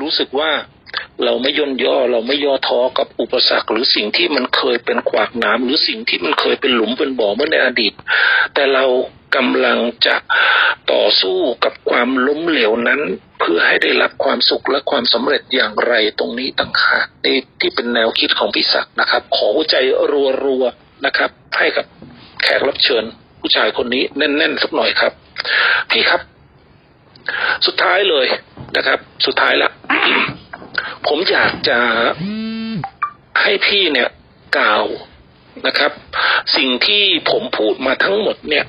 รู้สึกว่าเราไม่ย่นย่อเราไม่ย่อท้อกับอุปสรรค หรือสิ่งที่มันเคยเป็นขวากหนามหรือสิ่งที่มันเคยเป็นหลุมเป็นบ่อเมื่อในอดีต แต่เรากำลังจะต่อสู้กับความล้มเหลวนั้น เพื่อให้ได้รับความสุขและความสำเร็จอย่างไรตรงนี้ต่างหากนี่ที่เป็นแนวคิดของพี่ศักดิ์นะครับ ขอหัวใจรัวๆนะครับ ให้กับแขกรับเชิญ ผู้ชายคนนี้แน่นๆสักหน่อยครับ พี่ครับ สุดท้ายเลย นะครับ สุดท้ายละ ผมอยากจะให้พี่เนี่ยกล่าวนะครับ สิ่งที่ผมพูดมาทั้งหมดเนี่ย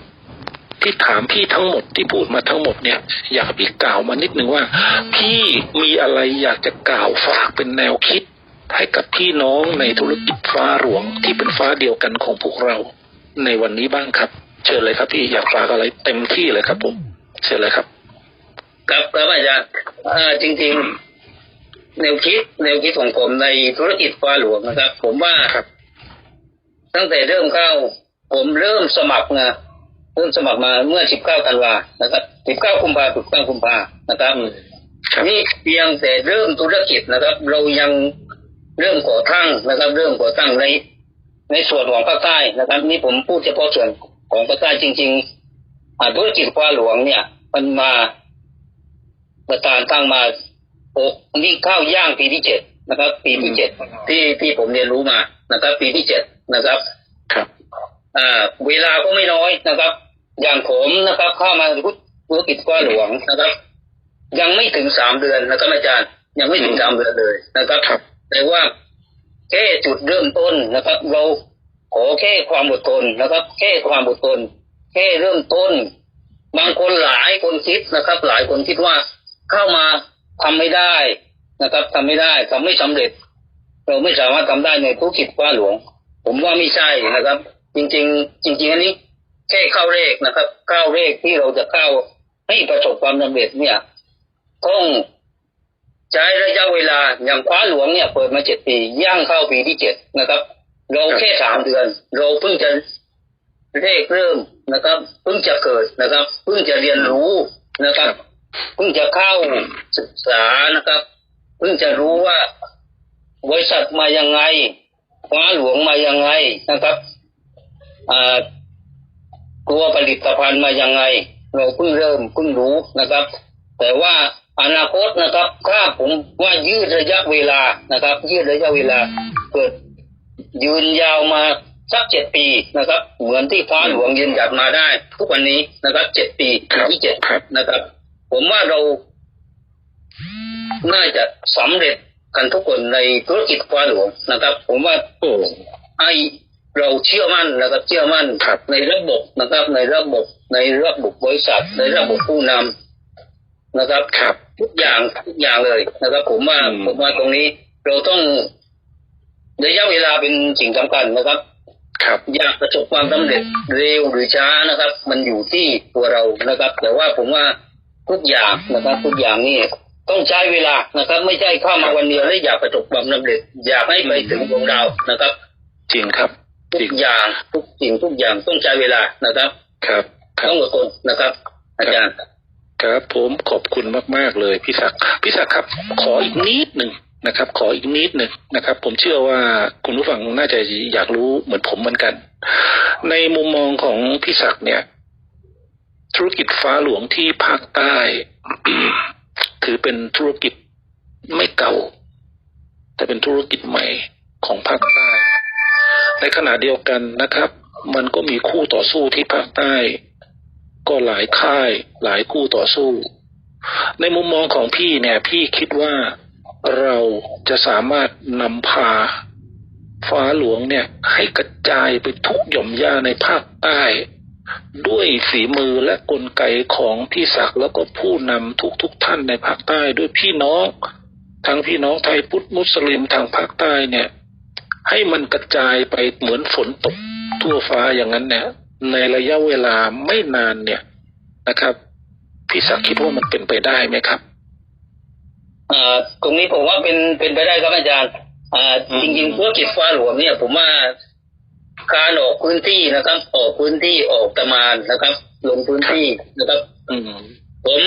ที่ถามพี่ทั้งหมดที่พูดมาทั้งหมดเนี่ย อยากพี่กล่าวมานิดนึงว่า พี่มีอะไรอยากจะกล่าวฝากเป็นแนวคิดให้กับพี่น้องในธุรกิจฟ้าหลวงที่เป็นฟ้าเดียวกันของพวกเรา ในวันนี้บ้างครับ เชิญเลยครับพี่อยากฝากอะไรเต็มที่เลยครับผม เชิญเลยครับ ครับครับอาจารย์อ่าจริง ๆ แนวคิดแนวคิดของผมในธุรกิจฟ้าหลวงนะครับ ผมว่าครับตั้งแต่เริ่มเข้า ผมเริ่มสมัครนะเริ่มสมัครมาเมื่อ 19กันวานะครับ 19กุมภาพันธ์19กุมภานะครับครับนี่เพียงแต่เริ่มธุรกิจนะครับ เรายังเริ่มก่อตั้งนะครับ เริ่มก่อตั้งในในส่วนของภาคใต้นะครับ นี่ผมพูดเฉพาะส่วนของภาคใต้จริงๆอ่าธุรกิจฟ้าหลวงเนี่ย มันมา ประธานตั้งมาโอ้นี่เข้าย่างปีที่เจ็ดนะครับ ปีที่เจ็ดที่ที่ผมเรียนรู้มานะครับ ปีที่เจ็ดนะครับครับอ่าเวลาก็ไม่น้อยนะครับ อย่างผมนะครับ เข้ามาธุรกิจฟ้าหลวงนะครับ ยังไม่ถึงสามเดือนนะครับอาจารย์ยังไม่ถึงสามเดือนเลยนะครับครับ แต่ว่าแค่จุดเริ่มต้นนะครับ เราขอแค่ความอดทนนะครับ แค่ความอดทนแค่เริ่มต้น บางคนหลายคนคิดนะครับ หลายคนคิดว่า เข้ามาทำไม่ได้นะครับทำไม่ได้ทำไม่สำเร็จ เราไม่สามารถทำได้ในธุรกิจฟ้าหลวง ผมว่าไม่ใช่นะครับ จริง ๆ จริง ๆ อันนี้แค่เข้าเลขนะครับเข้าเลขที่เราจะเข้าให้ประสบความสำเร็จเนี่ยต้องใช้ระยะเวลาอย่างฟ้าหลวงเนี่ยเปิดมาเจ็ดปีย่างเข้าปีที่เจ็ดนะครับ เราแค่สามเดือน เราเพิ่งจะเลขเริ่มนะครับเพิ่งจะเกิดนะครับเพิ่งจะเรียนรู้นะครับ เพิ่งจะเข้าศึกษานะครับเพิ่งจะรู้ว่าบริษัทมายังไงฟ้าหลวงมายังไงนะครับอ่าตัวผลิตภัณฑ์มายังไง เราเพิ่งเริ่มเพิ่งรู้นะครับ แต่ว่าอนาคตนะครับ ถ้าผมว่ายืดระยะเวลานะครับ ยืดระยะเวลาเกิดยืนยาวมาสักเจ็ดปีนะครับ เหมือนที่ฟ้าหลวงยืนหยัดมาได้ ทุกวันนี้นะครับเจ็ดปีที่เจ็ดครับนะครับ ผมว่าเราน่าจะสำเร็จกันทุกคนในธุรกิจฟ้าหลวงนะครับ ผมว่าโอ้ไอเราเชื่อมั่นนะครับเชื่อมั่นครับในระบบนะครับ ในระบบในระบบบริษัท ในระบบผู้นำนะครับครับทุกอย่างทุกอย่างเลยนะครับ ผมว่าอืมผมว่าตรงนี้เราต้องระยะเวลาเป็นสิ่งสำคัญนะครับ ครับ อยากประสบความสำเร็จเร็วหรือช้านะครับ มันอยู่ที่ตัวเรานะครับ แต่ว่าผมว่า ทุกอย่างนะครับทุกอย่างนี่ต้องใช้เวลานะครับ ไม่ใช่เข้ามาวันเดียวแล้วอยากประสบความสำเร็จอยากให้ไปถึงดวงดาวนะครับ จริงครับทุจริกงอย่างทุกสิ่งทุกอย่างต้องใช้เวลานะครับ ครับครัต้บองอดทนนะครับ อาจารย์ครับผมขอบคุณมาก ๆ เลยพี่ศักดิ์พี่ศักดิ์ครับ ขออีกนิดหนึ่งนะครับ ขออีกนิดหนึ่งนะครับ ผมเชื่อว่าคุณผู้ฟังน่าจะอยากรู้เหมือนผมเหมือนกัน ในมุมมองของพี่ศักดิ์เนี่ย ธุรกิจฟ้าหลวงที่ภาคใต้ ถือเป็นธุรกิจไม่เก่า แต่เป็นธุรกิจใหม่ของภาคใต้ ในขณะเดียวกันนะครับ มันก็มีคู่ต่อสู้ที่ภาคใต้ ก็หลายค่ายหลายคู่ต่อสู้ ในมุมมองของพี่เนี่ย พี่คิดว่าเราจะสามารถนำพาฟ้าหลวงเนี่ย ให้กระจายไปทุกหย่อมย่าในภาคใต้ ด้วยฝีมือและกลไกของพี่ศักดิ์แล้วก็ผู้นำทุกๆทท่านในภาคใต้ด้วยพี่น้องทั้งพี่น้องไทยพุทธมุสลิมทางภาคใต้เนี่ย ให้มันกระจายไปเหมือนฝนตกทั่วฟ้าอย่างนั้นเนี่ย ในระยะเวลาไม่นานเนี่ยนะครับ พี่ศักดิ์คิดว่ามันเป็นไปได้ไหมครับอ่าตรงนี้ผมว่าเป็นเป็นไปได้ครับอาจารย์อ่าอืมจริงๆธุรกิจฟ้าหลวงเนี่ย ผมว่า การออกพื้นที่นะครับ ออกพื้นที่ออกตะมานนะครับ ลงพื้นที่นะครับ อืมผม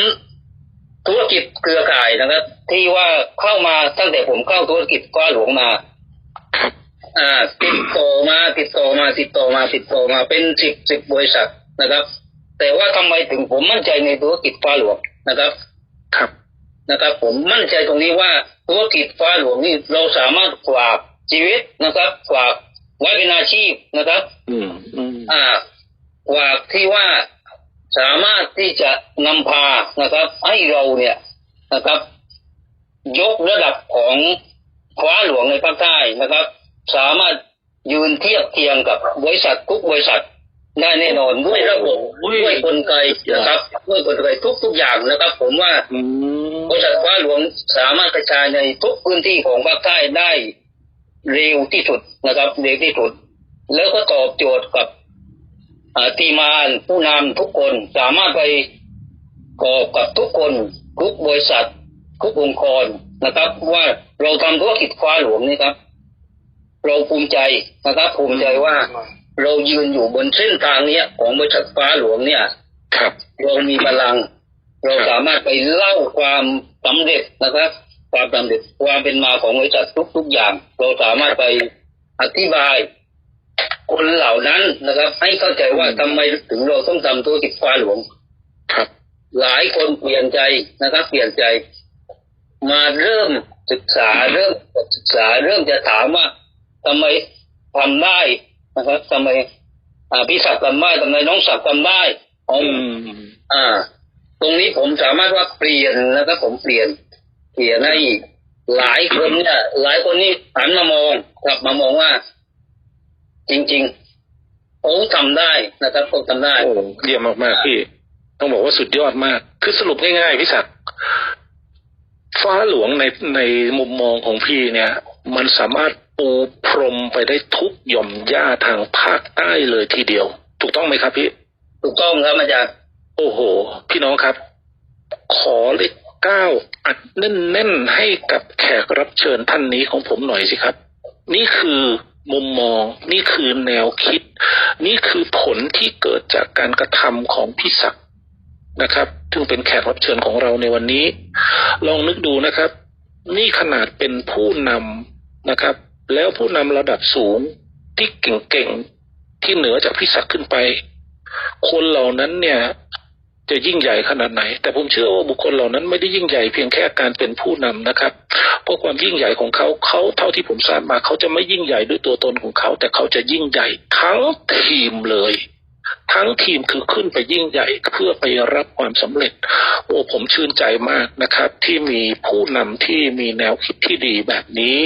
ธุรกิจเครือข่ายนะครับ ที่ว่าเข้ามาตั้งแต่ผมเข้าธุรกิจก้าหลวงมาครับอ่าติดต่อมาติดต่อมาติดต่อมาติดต่อมาเป็นสิบสิบบริษัทนะครับ แต่ว่าทำไมถึงผมมั่นใจในธุรกิจฟ้าหลวงนะครับ ครับนะครับ ผมมั่นใจตรงนี้ว่าธุรกิจฟ้าหลวงนี่เราสามารถฝากชีวิตนะครับฝาก ไว้เป็นอาชีพนะครับ อืมอืมอ่าฝากที่ว่าสามารถที่จะนำพานะครับ ให้เราเนี่ยนะครับ ยกระดับของฟ้าหลวงในภาคใต้นะครับ สามารถยืนเทียบเคียงกับบริษัททุกบริษัทได้แน่นอนด้วยระบบด้วยกลไกนะครับด้วยกลไกทุกๆอย่างนะครับ ผมว่าอืมบริษัทฟ้าหลวงสามารถกระจายในทุกพื้นที่ของภาคใต้ได้ เร็วที่สุดนะครับเร็วที่สุด แล้วก็ตอบโจทย์กับอ่าทีมงานผู้นำทุกคนสามารถไปกอบกับทุกคนทุกบริษัททุกองค์กรนะครับ ว่าเราทำธุรกิจฟ้าหลวงนี่ครับ เราภูมิใจนะครับภูมิใจว่าเรายืนอยู่บนเส้นทางเนี้ยของบริษัทฟ้าหลวงเนี่ยครับเรามีพลัง เราครับสามารถไปเล่าความสำเร็จนะครับ ความสำเร็จความเป็นมาของบริษัททุกๆอย่าง เราสามารถไปอธิบาย คนเหล่านั้นนะครับ ให้เข้าใจว่าทำไมถึงเราต้องทำธุรกิจฟ้าหลวงครับ หลายคนเปลี่ยนใจนะครับ เปลี่ยนใจ มาเริ่มศึกษาเริ่มศึกษาเริ่มจะถามว่าทำไมทำได้นะครับทำไมอ่าพี่ศักดิ์ทำได้ทำไมน้องศักดิ์ทำได้อ๋ออือมอ่า ตรงนี้ผมสามารถว่าเปลี่ยนนะครับผมเปลี่ยน เปลี่ยนให้หลายคนเนี่ยหลายคนนี่หันมามองกลับมามองว่า จริงๆเขาทำได้นะครับเขาทำได้โอ้เยี่ยมมากๆพี่ ต้องบอกว่าสุดยอดมาก คือสรุปง่ายๆพี่ศักดิ์ฟ้าหลวงในในมุมมองของพี่เนี่ย มันสามารถปูพรมไปได้ทุกหย่อมหญ้าทางภาคใต้เลยทีเดียว ถูกต้องไหมครับพี่ ถูกต้องครับอาจารย์โอ้โห พี่น้องครับ ขอเลข เก้าอัดแน่นๆให้กับแขกรับเชิญท่านนี้ของผมหน่อยสิครับ นี่คือมุมมองนี่คือแนวคิด นี่คือผลที่เกิดจากการกระทำของพี่ศักดิ์นะครับซึ่งเป็นแขกรับเชิญของเราในวันนี้ ลองนึกดูนะครับ นี่ขนาดเป็นผู้นำนะครับ แล้วผู้นำระดับสูงที่เก่งๆที่เหนือจากพี่ศักดิ์ขึ้นไป คนเหล่านั้นเนี่ย จะยิ่งใหญ่ขนาดไหน แต่ผมเชื่อว่าบุคคลเหล่านั้นไม่ได้ยิ่งใหญ่เพียงแค่การเป็นผู้นำนะครับ เพราะความยิ่งใหญ่ของเขาเขาเท่าที่ผมทราบมาเขาจะไม่ยิ่งใหญ่ด้วยตัวตนของเขา แต่เขาจะยิ่งใหญ่ทั้งทีมเลย ทั้งทีมคือขึ้นไปยิ่งใหญ่เพื่อไปรับความสำเร็จ โอ้ผมชื่นใจมากนะครับ ที่มีผู้นำที่มีแนวคิดที่ดีแบบนี้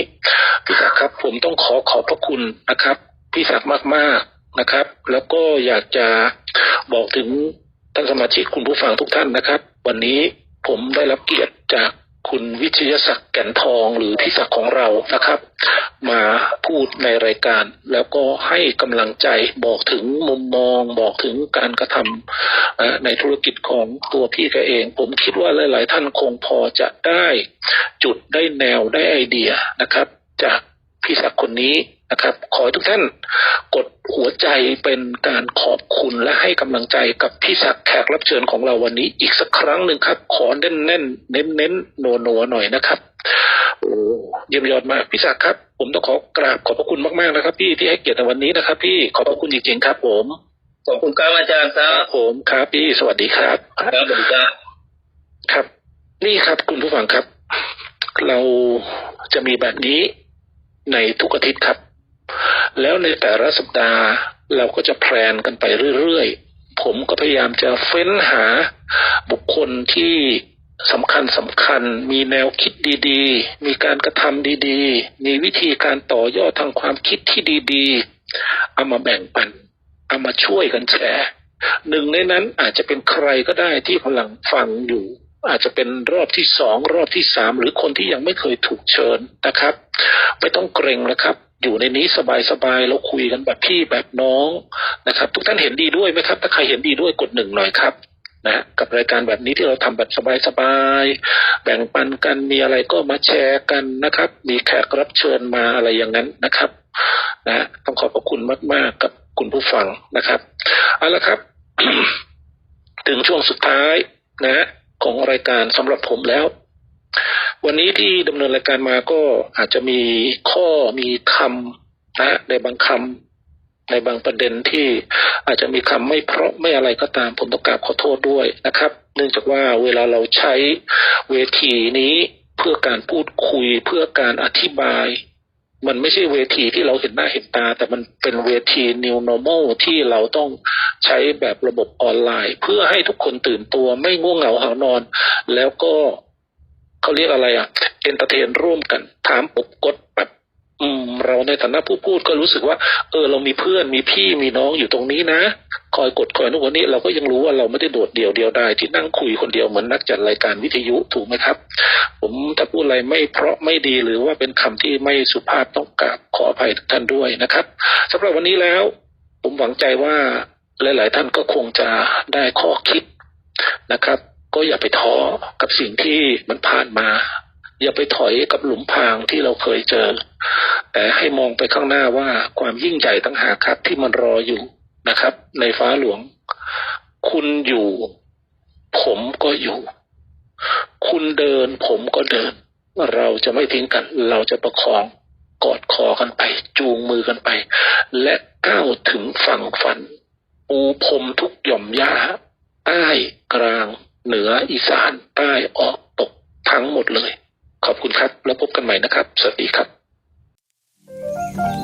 พี่ศักดิ์ครับ ผมต้องขอขอบพระคุณนะครับพี่ศักดิ์มากๆนะครับ แล้วก็อยากจะบอกถึง ท่านสมาชิกคุณผู้ฟังทุกท่านนะครับ วันนี้ผมได้รับเกียรติจากคุณวิชยศักดิ์แก่นทองหรือพี่ศักดิ์ของเรานะครับ มาพูดในรายการ แล้วก็ให้กำลังใจบอกถึงมุมมอง บอกถึงการกระทำในธุรกิจของตัวพี่แกเอง ผมคิดว่าหลาย ๆ ท่านคงพอจะได้จุดได้แนวได้ไอเดียนะครับ จาก พี่ศักดิ์คนนี้นะครับ ขอให้ทุกท่านกดหัวใจเป็นการขอบคุณและให้กำลังใจกับพี่ศักดิ์แขกรับเชิญของเราวันนี้ อีกสักครั้งหนึ่งครับ ขอเน้นเน้นเน้นเน้นๆโนโนๆหน่อยนะครับโอ้เยี่ยมยอดมากพี่ศักดิ์ครับ ผมต้องขอกราบขอบพระคุณมากๆนะครับ พี่ที่ให้เกียรติในวันนี้นะครับ พี่ขอบพระคุณจริงๆครับ ผมขอบคุณครับอาจารย์คครัรับบผมครับ พี่สวัสดีครับครับสวัสดีครับครับ นี่ครับคุณผู้ฟังครับ เราจะมีแบบนี้ ในทุกอาทิตย์ครับ แล้วในแต่ละสัปดาห์เราก็จะแพลนกันไปเรื่อยๆ ผมก็พยายามจะเฟ้นหาบุคคลที่สำคัญสำคัญ มีแนวคิดดีๆ มีการกระทำดีๆ มีวิธีการต่อยอดทางความคิดที่ดีๆ เอามาแบ่งปัน เอามาช่วยกันแชร์หนึ่งในนั้นอาจจะเป็นใครก็ได้ที่กำลังฟังอยู่ อาจจะเป็นรอบที่สองรอบที่สามหรือคนที่ยังไม่เคยถูกเชิญนะครับ ไม่ต้องเกรงนะครับ อยู่ในนี้สบายๆเราคุยกันแบบพี่แบบน้องนะครับ ทุกท่านเห็นดีด้วยไหมครับ ถ้าใครเห็นดีด้วยกดหนึ่งหน่อยครับนะกับรายการแบบนี้ที่เราทำแบบสบายๆแบ่งปันกันมีอะไรก็มาแชร์กันนะครับ มีแขกรับเชิญมาอะไรอย่างนั้นนะครับ นะต้องขอบพระคุณมากๆกับคุณผู้ฟังนะครับเอาละครับ ถึงช่วงสุดท้ายนะ ของรายการสำหรับผมแล้ว วันนี้ที่ดำเนินรายการมาก็อาจจะมีข้อมีคำนะในบางคำในบางประเด็นที่อาจจะมีคำไม่เพราะไม่อะไรก็ตามผมต้องกราบขอโทษด้วยนะครับ เนื่องจากว่าเวลาเราใช้เวทีนี้เพื่อการพูดคุยเพื่อการอธิบาย มันไม่ใช่เวทีที่เราเห็นหน้าเห็นตา แต่มันเป็นเวที new normal ที่เราต้องใช้แบบระบบออนไลน์ เพื่อให้ทุกคนตื่นตัวไม่ง่วงเหงาหานอน แล้วก็เขาเรียกอะไรอะเอนเตอร์เทนร่วมกัน ถามปกกดแบบอืมเราในฐานะผู้พูดก็รู้สึกว่า เออ เรามีเพื่อนมีพี่มีน้องอยู่ตรงนี้นะ คอยกดคอยนู่นนนี้เราก็ยังรู้ว่าเราไม่ได้โดดเดี่ยวเดียวไดายที่นั่งคุยคนเดียวเหมือนนักจัดรายการวิทยุถูกไหมครับ ผมถ้าพูดอะไรไม่เพราะไม่ดีหรือว่าเป็นคำที่ไม่สุภาพต้องกราบขออภัยทุกท่านด้วยนะครับสำหรับวันนี้แล้ว ผมหวังใจว่าหลาย ๆ ท่านก็คงจะได้ข้อคิดนะครับ ก็อย่าไปท้อกับสิ่งที่มันผ่านมาอย่าไปถอยกับหลุมพรางที่เราเคยเจอ แต่ให้มองไปข้างหน้าว่าความยิ่งใหญ่ต่างหากครับที่มันรออยู่ นะครับ ในฟ้าหลวง คุณอยู่ ผมก็อยู่ คุณเดิน ผมก็เดิน เราจะไม่ทิ้งกัน เราจะประคองกอดคอกันไป จูงมือกันไป และก้าวถึงฝั่งฝันปูพรมทุกหย่อมหญ้า ใต้กลาง เหนืออีสาน ใต้ออกตกทั้งหมดเลย ขอบคุณครับ แล้วพบกันใหม่นะครับ สวัสดีครับ